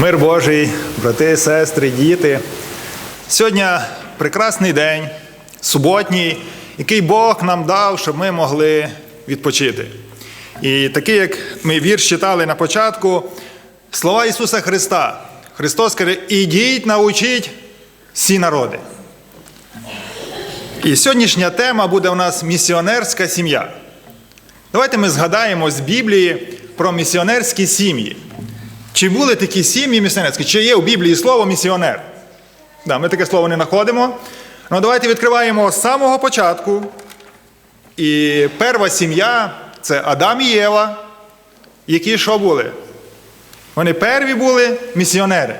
Мир Божий, брати, сестри, діти. Сьогодні прекрасний день, суботній, який Бог нам дав, щоб ми могли відпочити. І такий, як ми вірш читали на початку, слова Ісуса Христа. Христос каже: ідіть, научіть всі народи. І сьогоднішня тема буде у нас місіонерська сім'я. Давайте ми згадаємо з Біблії про місіонерські сім'ї. Чи були такі сім'ї місіонерські? Чи є у Біблії слово місіонер? Да, ми таке слово не знаходимо. Ну, давайте відкриваємо з самого початку. І перша сім'я це Адам і Єва, які що були? Вони перві були місіонери.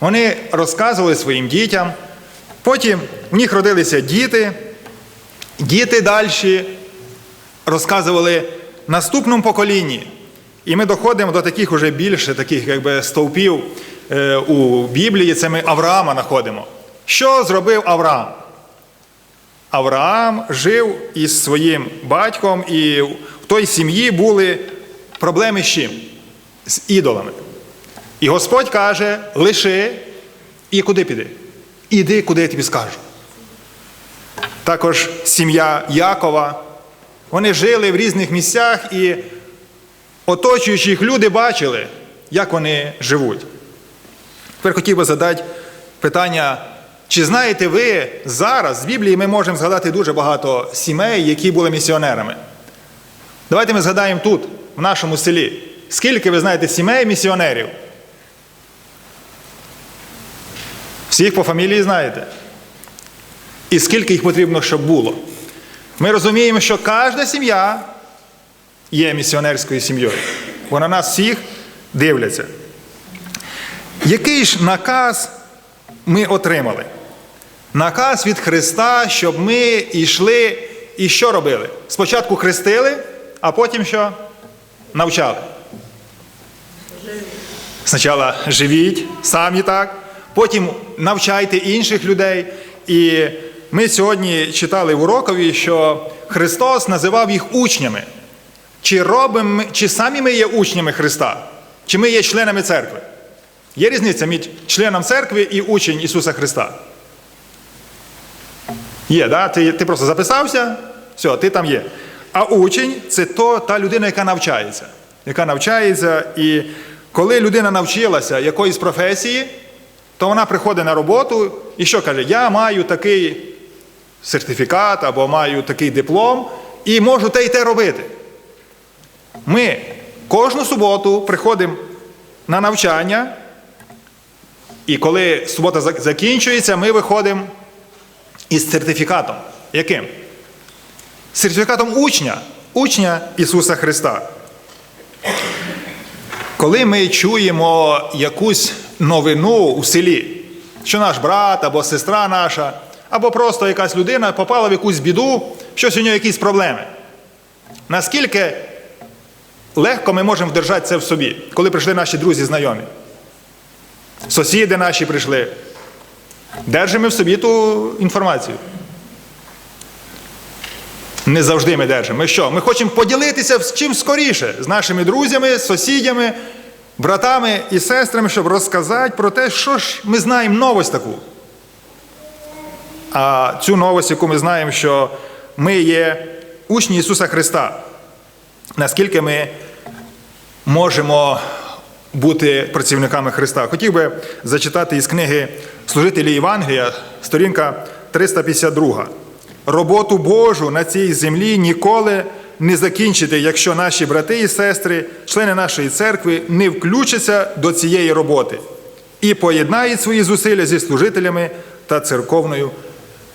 Вони розказували своїм дітям. Потім в них родилися діти, діти далі розказували наступному поколінні. І ми доходимо до таких уже більше таких якби, стовпів е, у Біблії. Це ми Авраама знаходимо. Що зробив Авраам? Авраам жив із своїм батьком, і в той сім'ї були проблеми з чим? З ідолами. І Господь каже: лиши і куди піди? Іди, куди я тобі скажу. Також сім'я Якова. Вони жили в різних місцях і оточуючи їх люди бачили, як вони живуть. Тепер хотів би задати питання, чи знаєте ви зараз з Біблії ми можемо згадати дуже багато сімей, які були місіонерами. Давайте ми згадаємо тут, в нашому селі. Скільки ви знаєте сімей місіонерів? Всіх по фамілії знаєте? І скільки їх потрібно, щоб було? Ми розуміємо, що кожна сім'я є місіонерською сім'єю. Бо на нас всіх дивляться. Який ж наказ ми отримали? Наказ від Христа, щоб ми йшли і що робили? Спочатку хрестили, а потім що? Навчали. Спочатку живіть самі так, потім навчайте інших людей. І ми сьогодні читали в урокові, що Христос називав їх учнями. Чи робимо, чи самі ми є учнями Христа, чи ми є членами церкви? Є різниця між членом церкви і учень Ісуса Христа? Є, да? ти, ти просто записався, все, ти там є. А учень це то, та людина, яка навчається. Яка навчається, і коли людина навчилася якоїсь професії, то вона приходить на роботу і що каже? Я маю такий сертифікат або маю такий диплом і можу те й те робити. Ми кожну суботу приходимо на навчання, і коли субота закінчується, ми виходимо із сертифікатом. Яким? Сертифікатом учня, учня Ісуса Христа. Коли ми чуємо якусь новину у селі, що наш брат або сестра наша, або просто якась людина попала в якусь біду, щось у нього якісь проблеми. Наскільки легко ми можемо вдержати це в собі, коли прийшли наші друзі знайомі. Сусіди наші прийшли. Держимо в собі ту інформацію. Не завжди ми держимо. Ми що? Ми хочемо поділитися з чим скоріше з нашими друзями, сусідями, братами і сестрами, щоб розказати про те, що ж ми знаємо новость таку. А цю новость, яку ми знаємо, що ми є учні Ісуса Христа. Наскільки ми можемо бути працівниками Христа. Хотів би зачитати із книги Служителі Євангелія, сторінка 352. Роботу Божу на цій землі ніколи не закінчити, якщо наші брати і сестри, члени нашої церкви, не включаться до цієї роботи і поєднають свої зусилля зі служителями та церковною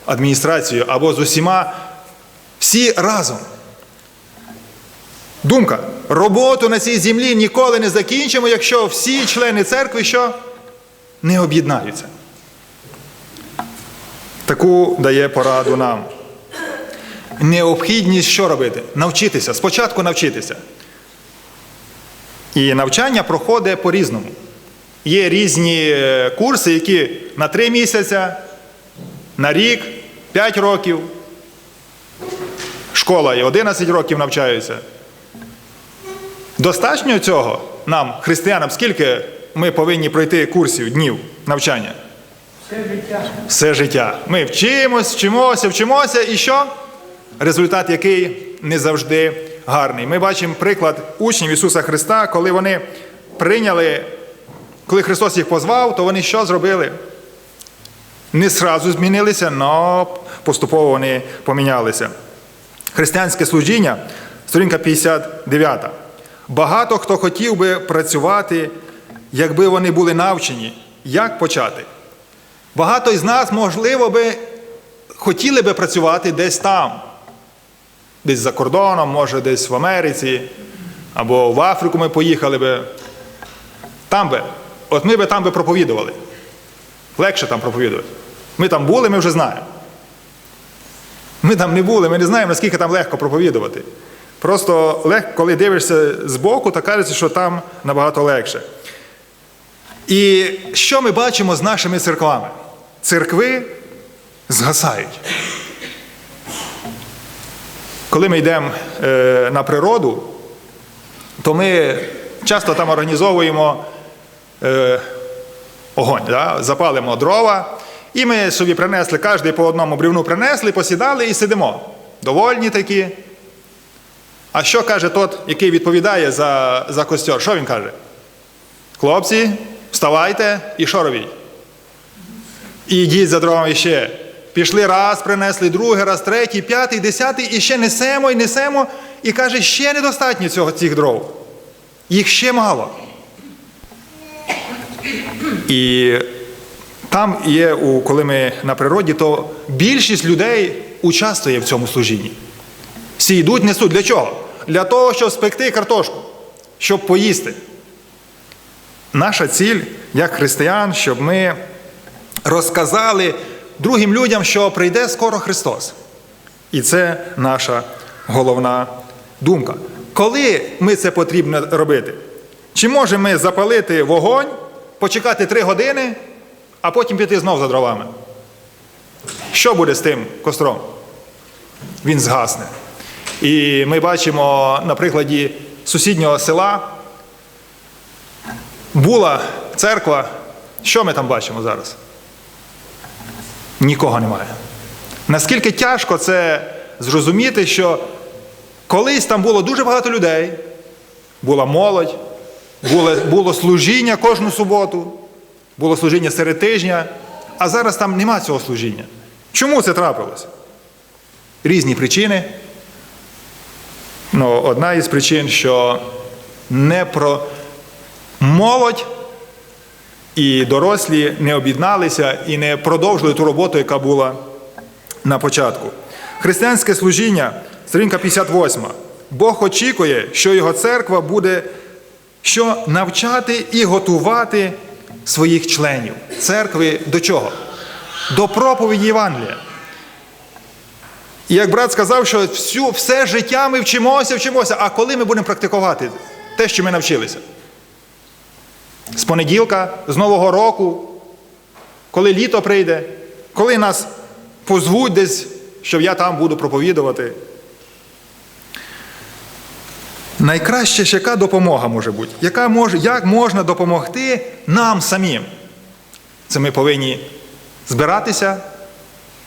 адміністрацією або з усіма всі разом. Думка. Роботу на цій землі ніколи не закінчимо, якщо всі члени церкви що? Не об'єднаються. Таку дає пораду нам. Необхідність що робити? Навчитися. Спочатку навчитися. І навчання проходить по-різному. Є різні е, курси, які на 3 місяця, на рік, 5 років. Школа і 11 років навчаються. Достатньо цього нам, християнам, скільки ми повинні пройти курсів днів навчання? Все життя. Все життя. Ми вчимось, вчимося, вчимося, і що? Результат який не завжди гарний. Ми бачимо приклад учнів Ісуса Христа, коли вони прийняли, коли Христос їх позвав, то вони що зробили? Не зразу змінилися, але поступово вони помінялися. Християнське служіння, сторінка 59. Багато хто хотів би працювати, якби вони були навчені. Як почати? Багато із нас, можливо, би хотіли би працювати десь там, десь за кордоном, може, десь в Америці, або в Африку ми поїхали би. Там би. От ми би там би проповідували. Легше там проповідувати. Ми там були, ми вже знаємо. Ми там не були, ми не знаємо, наскільки там легко проповідувати. Просто легко, коли дивишся збоку, то кажеться, що там набагато легше. І що ми бачимо з нашими церквами? Церкви згасають. Коли ми йдемо е, на природу, то ми часто там організовуємо е, огонь, да? запалимо дрова, і ми собі принесли, кожен по одному брівну принесли, посідали і сидимо. Довольні такі. А що каже тот, який відповідає за, за костер? Що він каже? Хлопці, вставайте і що робіть? І йдіть за дровами ще. Пішли раз, принесли, другий раз, третій, п'ятий, десятий, і ще несемо і несемо. І каже, ще недостатньо цього, цих дров. Їх ще мало. І там є, коли ми на природі, то більшість людей участвує в цьому служінні. Всі йдуть, несуть. Для чого? Для того, щоб спекти картошку, щоб поїсти. Наша ціль, як християн, щоб ми розказали другим людям, що прийде скоро Христос. І це наша головна думка. Коли ми це потрібно робити? Чи можемо ми запалити вогонь, почекати три години, а потім піти знов за дровами? Що буде з тим костром? Він згасне. І ми бачимо на прикладі сусіднього села була церква. Що ми там бачимо зараз? Нікого немає. Наскільки тяжко це зрозуміти, що колись там було дуже багато людей, була молодь, було, було служіння кожну суботу, було служіння серед тижня, а зараз там нема цього служіння. Чому це трапилося? Різні причини. Ну, одна із причин, що не про молодь і дорослі не об'єдналися і не продовжили ту роботу, яка була на початку. Християнське служіння, сторінка 58. Бог очікує, що його церква буде що навчати і готувати своїх членів. Церкви до чого? До проповіді Євангелія. І як брат сказав, що всю, все життя ми вчимося, вчимося, а коли ми будемо практикувати те, що ми навчилися? З понеділка, з Нового року, коли літо прийде, коли нас позвуть десь, що я там буду проповідувати. Найкраще ж яка допомога може бути? Яка може, як можна допомогти нам самим? Це ми повинні збиратися,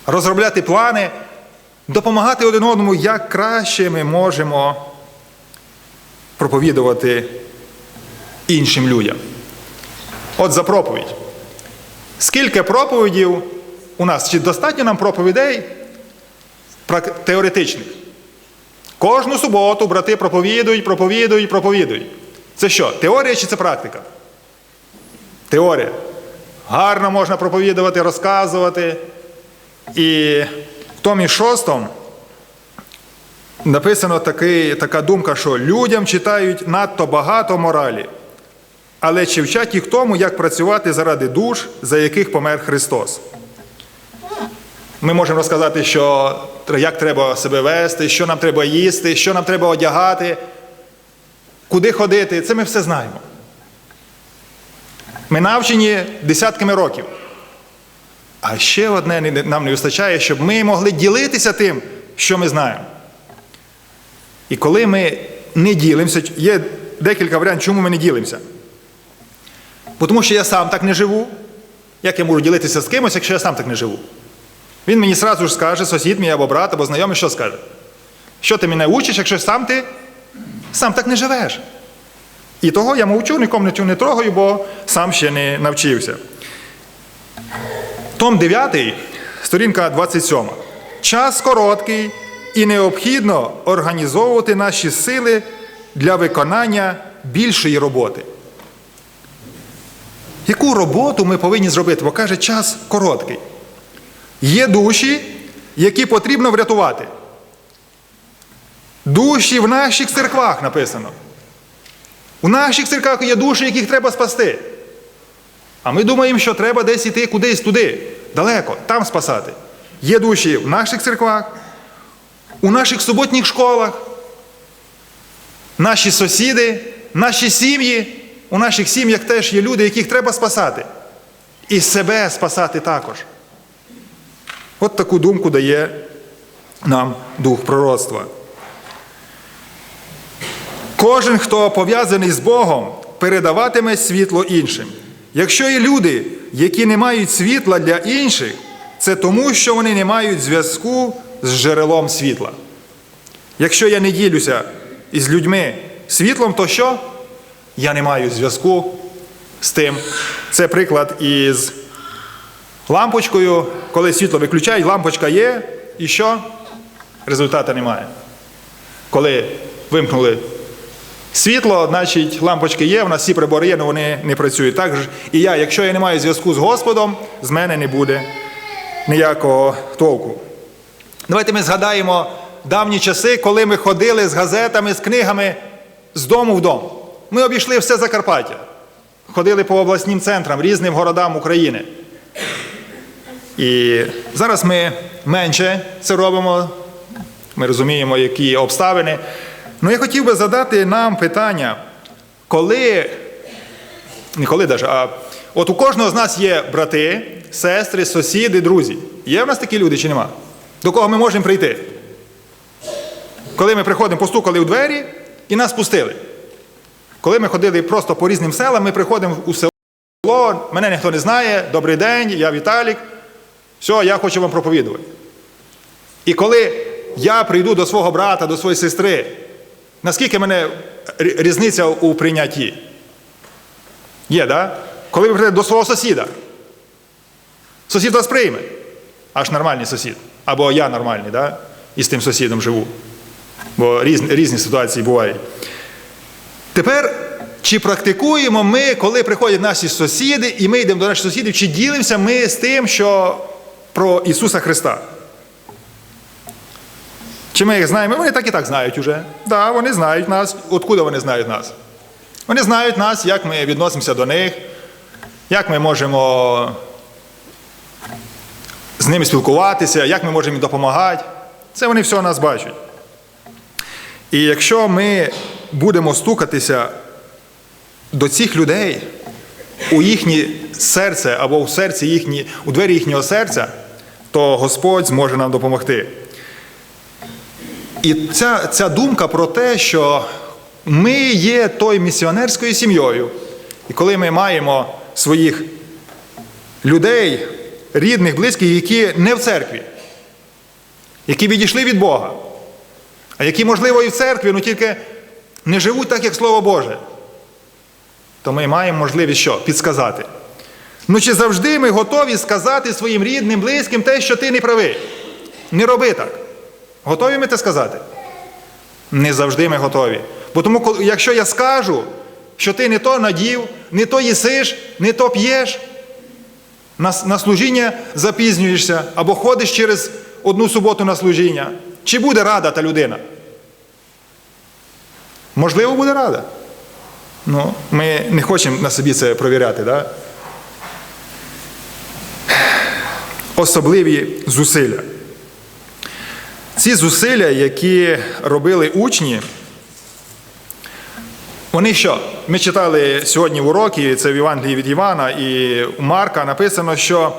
розробляти плани, допомагати один одному, як краще ми можемо проповідувати іншим людям. От за проповідь. Скільки проповідів у нас? Чи достатньо нам проповідей теоретичних? Кожну суботу брати проповідують, проповідують, проповідують. Це що? Теорія чи це практика? Теорія. Гарно можна проповідувати, розказувати. І в томі шостому написано такий, така думка, що людям читають надто багато моралі, але чи вчать їх тому, як працювати заради душ, за яких помер Христос. Ми можемо розказати, що як треба себе вести, що нам треба їсти, що нам треба одягати, куди ходити. Це ми все знаємо. Ми навчені десятками років. А ще одне нам не вистачає, щоб ми могли ділитися тим, що ми знаємо. І коли ми не ділимося, є декілька варіантів, чому ми не ділимося. Бо Тому що я сам так не живу. Як я можу ділитися з кимось, якщо я сам так не живу? Він мені сразу ж скаже, сусід мій або брат, або знайомий, що скаже? Що ти мене учиш, якщо сам ти сам так не живеш? І того я мовчу, нікому не трогаю, бо сам ще не навчився. Том 9, сторінка 27. Час короткий і необхідно організовувати наші сили для виконання більшої роботи. Яку роботу ми повинні зробити? Бо каже, час короткий. Є душі, які потрібно врятувати. Душі в наших церквах написано. У наших церквах є душі, яких треба спасти. А ми думаємо, що треба десь іти кудись туди, далеко, там спасати. Є душі в наших церквах, у наших суботніх школах, наші сусіди, наші сім'ї. У наших сім'ях теж є люди, яких треба спасати. І себе спасати також. От таку думку дає нам дух пророцтва. Кожен, хто пов'язаний з Богом, передаватиме світло іншим. Якщо є люди, які не мають світла для інших, це тому, що вони не мають зв'язку з джерелом світла. Якщо я не ділюся із людьми світлом, то що? Я не маю зв'язку з тим. Це приклад із лампочкою, коли світло виключають, лампочка є, і що? Результату немає. Коли вимкнули світло, значить лампочки є, в нас всі прибори є, але вони не працюють. Так же і я, якщо я не маю зв'язку з Господом, з мене не буде ніякого толку. Давайте ми згадаємо давні часи, коли ми ходили з газетами, з книгами з дому в дом. Ми обійшли все Закарпаття, ходили по обласним центрам, різним городам України. І зараз ми менше це робимо, ми розуміємо, які обставини. Ну, я хотів би задати нам питання, коли, не коли даже, а от у кожного з нас є брати, сестри, сусіди, друзі. Є в нас такі люди чи нема? До кого ми можемо прийти? Коли ми приходимо, постукали у двері і нас пустили. Коли ми ходили просто по різним селам, ми приходимо у село, мене ніхто не знає, добрий день, я Віталік. Все, я хочу вам проповідувати. І коли я прийду до свого брата, до своєї сестри, наскільки мене різниця у прийнятті? Є. Да? Коли ви прийдете до свого сусіда, сусід вас прийме, аж нормальний сусід. Або я нормальний, да? і з тим сусідом живу. Бо різні, різні ситуації бувають. Тепер, чи практикуємо ми, коли приходять наші сусіди, і ми йдемо до наших сусідів, чи ділимося ми з тим, що про Ісуса Христа? Чи ми їх знаємо? Вони так і так знають уже. Так, да, вони знають нас. Откуда вони знають нас? Вони знають нас, як ми відносимося до них, як ми можемо з ними спілкуватися, як ми можемо їм допомагати. Це вони все нас бачать. І якщо ми будемо стукатися до цих людей у їхнє серце або в серці їхні, у двері їхнього серця, то Господь зможе нам допомогти. І ця, ця думка про те, що ми є той місіонерською сім'єю, і коли ми маємо своїх людей, рідних, близьких, які не в церкві, які відійшли від Бога, а які, можливо, і в церкві, але тільки не живуть так, як Слово Боже, то ми маємо можливість що? Підсказати. Ну чи завжди ми готові сказати своїм рідним, близьким те, що ти не правий? Не роби так. Готові ми це сказати? Не завжди ми готові. Бо тому, якщо я скажу, що ти не то надів, не то їсиш, не то п'єш, на, на служіння запізнюєшся або ходиш через одну суботу на служіння, чи буде рада та людина? Можливо, буде рада. Ну, Ми не хочемо на собі це провіряти. Да? Особливі зусилля. Ці зусилля, які робили учні, вони що? Ми читали сьогодні в уроки, це в Євангелії від Івана і у Марка написано, що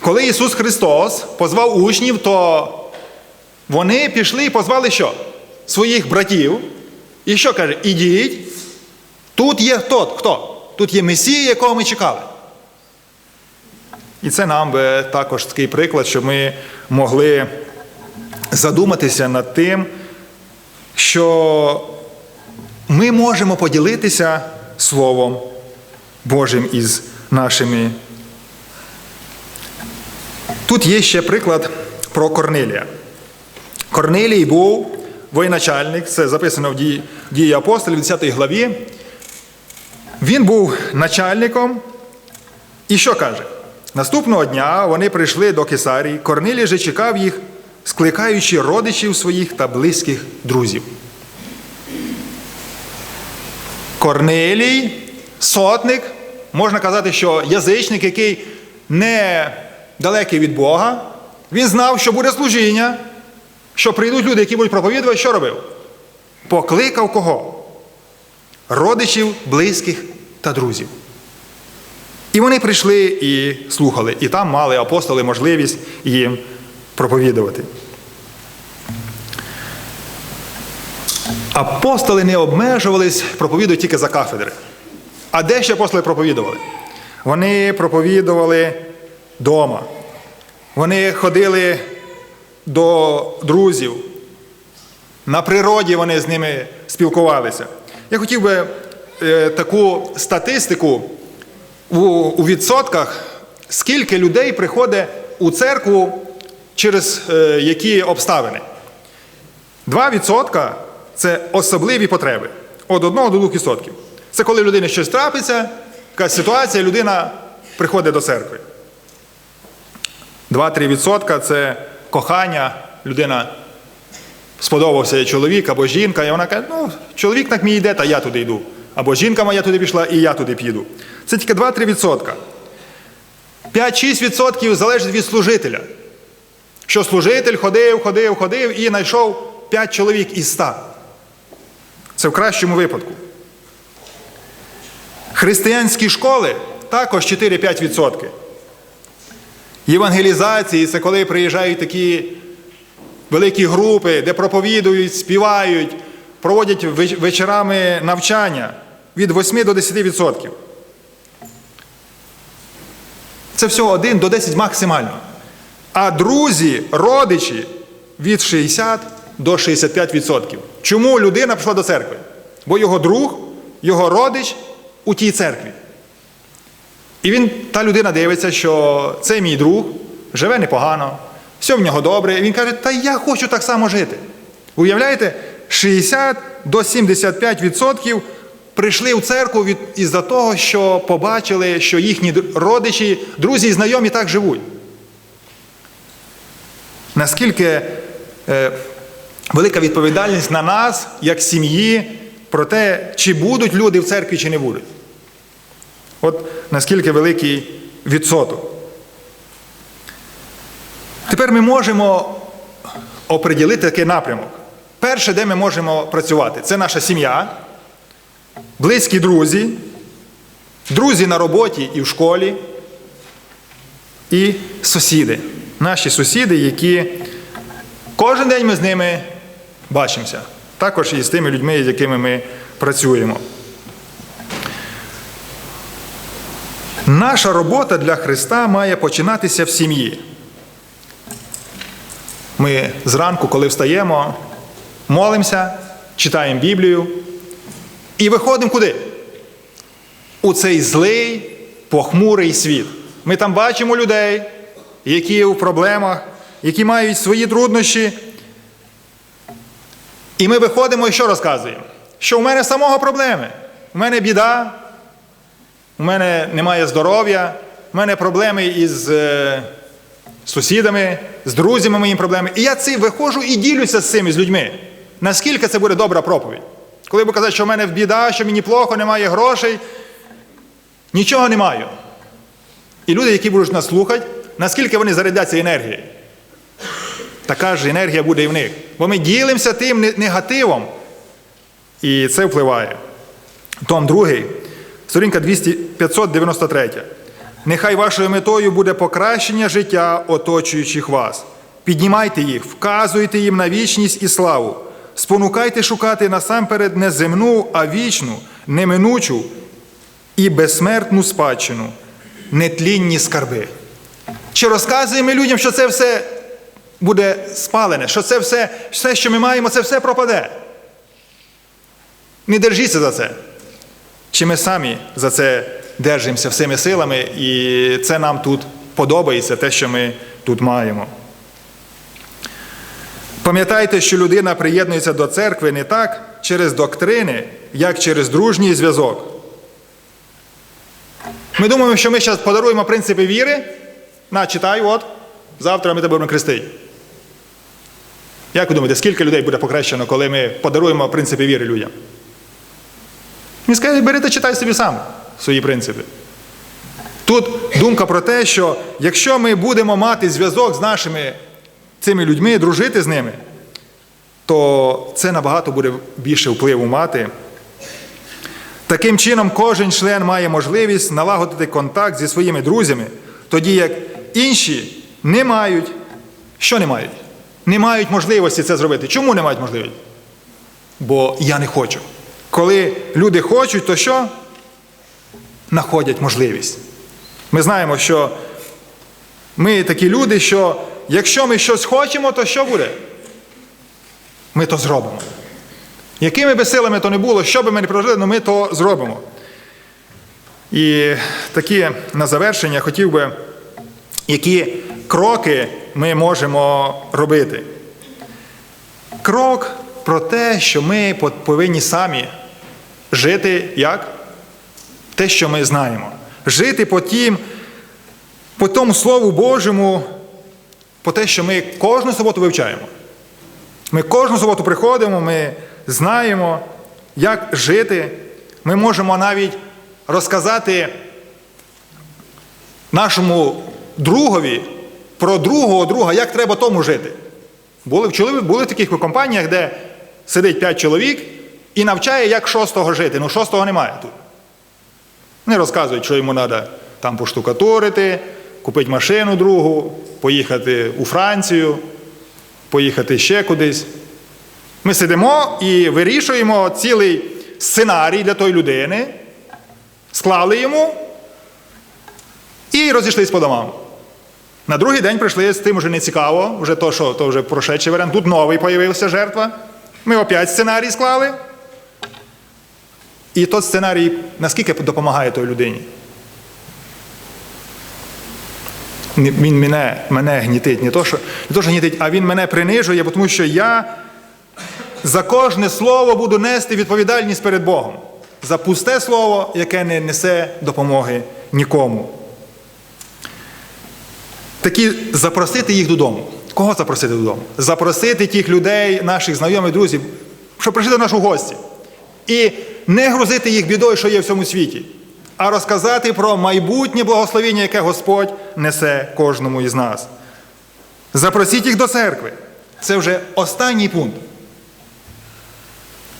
коли Ісус Христос позвав учнів, то вони пішли і позвали що? Своїх братів. І що каже? Ідіть. Тут є хто? Хто? Тут є Месія, якого ми чекали. І це нам би також такий приклад, щоб ми могли задуматися над тим, що ми можемо поділитися Словом Божим із нашими. Тут є ще приклад про Корнилія. Корнилій був воєначальник, це записано в дії, апостолів, 10 главі. Він був начальником. І що каже? Наступного дня вони прийшли до Кесарії. Корнилій же чекав їх, скликаючи родичів своїх та близьких друзів. Корнилій, сотник, можна казати, що язичник, який не далекий від Бога, він знав, що буде служіння, що прийдуть люди, які будуть проповідувати, що робив? Покликав кого? Родичів, близьких та друзів. І вони прийшли і слухали, і там мали апостоли можливість їм проповідувати. Апостоли не обмежувались проповідувати тільки за кафедри. А де ще апостоли проповідували? Вони проповідували вдома. Вони ходили до друзів. На природі вони з ними спілкувалися. Я хотів би е, таку статистику у, у відсотках, скільки людей приходить у церкву через е, які обставини. 2% це особливі потреби. Від 1 до 2%. Це коли людині щось трапиться, якась ситуація, людина приходить до церкви. 2-3% це кохання, людина сподобався чоловік або жінка, і вона каже, ну, чоловік так мій йде, та я туди йду. Або жінка моя туди пішла, і я туди піду. Це тільки 2-3%. 5-6% залежить від служителя. Що служитель ходив, ходив, ходив і знайшов 5 чоловік із 100. Це в кращому випадку. Християнські школи також 4-5%. Євангелізації це коли приїжджають такі великі групи, де проповідують, співають, проводять вечорами навчання від 8 до 10%. Це всього 1 до 10 максимально. А друзі, родичі від 60 до 65%. Чому людина пішла до церкви? Бо його друг, його родич у тій церкві. І він, та людина дивиться, що це мій друг, живе непогано, все в нього добре. І він каже, та я хочу так само жити. Уявляєте, 60 до 75% прийшли в церкву із-за того, що побачили, що їхні родичі, друзі і знайомі так живуть. Наскільки е, велика відповідальність на нас, як сім'ї, про те, чи будуть люди в церкві, чи не будуть. От наскільки великий відсоток. Тепер ми можемо оприділити такий напрямок. Перше, де ми можемо працювати, це наша сім'я, близькі друзі, друзі на роботі і в школі, і сусіди. Наші сусіди, які кожен день ми з ними бачимося. Також і з тими людьми, з якими ми працюємо. Наша робота для Христа має починатися в сім'ї. Ми зранку, коли встаємо, молимося, читаємо Біблію і виходимо куди? У цей злий, похмурий світ. Ми там бачимо людей, які є у проблемах, які мають свої труднощі. І ми виходимо і що розказуємо? Що в мене самого проблеми. У мене біда, у мене немає здоров'я, у мене проблеми із е, сусідами, з друзями моїм проблеми. І я цим виходжу і ділюся з цими з людьми. Наскільки це буде добра проповідь? Коли буду казати, що в мене біда, що мені плохо, немає грошей, нічого не маю. І люди, які будуть нас слухати, наскільки вони зарядяться енергією. Така ж енергія буде і в них. Бо ми ділимося тим негативом, і це впливає. Том 2, сторінка 200, 593. Нехай вашою метою буде покращення життя оточуючих вас. Піднімайте їх, вказуйте їм на вічність і славу. Спонукайте шукати насамперед не земну, а вічну, неминучу і безсмертну спадщину, нетлінні скарби. Чи розказуємо людям, що це все буде спалене, що це все, все, що ми маємо, це все пропаде? Не держіться за це. Чи ми самі за це держимося всіми силами, і це нам тут подобається, те, що ми тут маємо. Пам'ятайте, що людина приєднується до церкви не так через доктрини, як через дружній зв'язок. Ми думаємо, що ми зараз подаруємо принципи віри. На, читай, от, завтра ми тебе будемо хрестити. Як ви думаєте, скільки людей буде покрещено, коли ми подаруємо принципи віри людям? Він скаже, бери та читай собі сам свої принципи. Тут думка про те, що якщо ми будемо мати зв'язок з нашими цими людьми, дружити з ними, то це набагато буде більше впливу мати. Таким чином, кожен член має можливість налагодити контакт зі своїми друзями, тоді як інші не мають. Що не мають? Не мають можливості це зробити. Чому не мають можливості? Бо я не хочу. Коли люди хочуть, то що? Находять можливість. Ми знаємо, що ми такі люди, що якщо ми щось хочемо, то що буде? Ми то зробимо. Якими би силами то не було, що би ми не прожили, але ми то зробимо. І такі на завершення хотів би, які кроки ми можемо робити. Крок про те, що ми повинні самі жити як? Те, що ми знаємо. Жити по тім, по тому Слову Божому, по те, що ми кожну суботу вивчаємо. Ми кожну суботу приходимо, ми знаємо, як жити. Ми можемо навіть розказати нашому другові про другого друга, як треба тому жити. Були, чули, були в таких компаніях, де сидить п'ять чоловік і навчає, як шостого жити. Ну, шостого немає тут. Не розказують, що йому треба там поштукатурити, купити машину другу, поїхати у Францію, поїхати ще кудись. Ми сидимо і вирішуємо цілий сценарій для тої людини, склали йому і розійшлись по домам. На другий день прийшли з тим вже не цікаво, вже то, що то вже прошедший варіант. Тут новий появився жертва. Ми опять сценарій склали. І той сценарій наскільки допомагає той людині? Він мене мене гнітить, не то, що не то, що гнітить, а він мене принижує, тому що я за кожне слово буду нести відповідальність перед Богом. За пусте слово, яке не несе допомоги нікому. Такі запросити їх додому. Кого запросити додому? Запросити тих людей, наших знайомих, друзів, щоб прийшли до нас у гості. І не грузити їх бідою, що є в цьому світі, а розказати про майбутнє благословіння, яке Господь несе кожному із нас. Запросіть їх до церкви. Це вже останній пункт.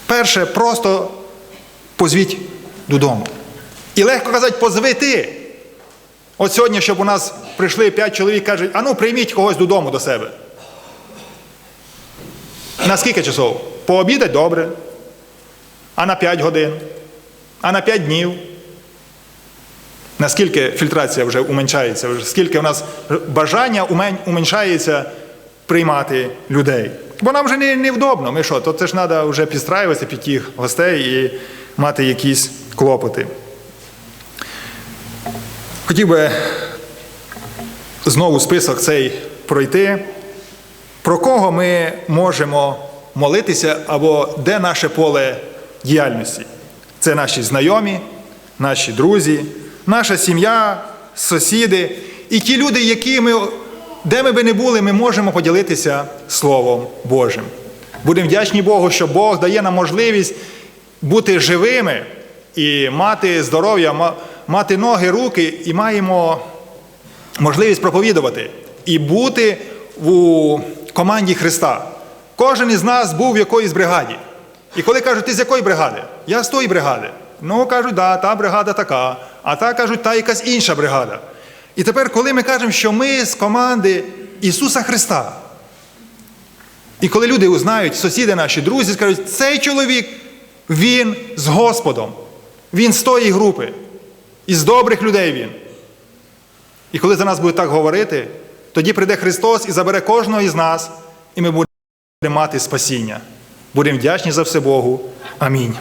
Перше, просто позвіть додому. І легко казати, позви ти. От сьогодні, щоб у нас прийшли п'ять чоловік, кажуть, а ну прийміть когось додому до себе. На скільки часов? Пообідать добре. А на 5 годин, а на 5 днів. Наскільки фільтрація вже уменшається, скільки у нас бажання уменшається приймати людей. Бо нам вже не, невдобно. Ми що, то це ж треба вже підстраюватися під тих гостей і мати якісь клопоти. Хотів би знову список цей пройти. Про кого ми можемо молитися або де наше поле діяльності? Це наші знайомі, наші друзі, наша сім'я, сусіди і ті люди, які ми, де ми би не були, ми можемо поділитися Словом Божим. Будемо вдячні Богу, що Бог дає нам можливість бути живими і мати здоров'я, мати ноги, руки, і маємо можливість проповідувати і бути у команді Христа. Кожен із нас був в якоїсь бригаді. І коли кажуть, ти з якої бригади? Я з тої бригади. Ну, кажуть, да, та бригада така, а та кажуть, та якась інша бригада. І тепер, коли ми кажемо, що ми з команди Ісуса Христа, і коли люди узнають, сусіди наші, друзі, скажуть, цей чоловік, він з Господом, він з тої групи. Із добрих людей він. І коли за нас буде так говорити, тоді прийде Христос і забере кожного із нас, і ми будемо мати спасіння. Будемо вдячні за все Богу. Амінь.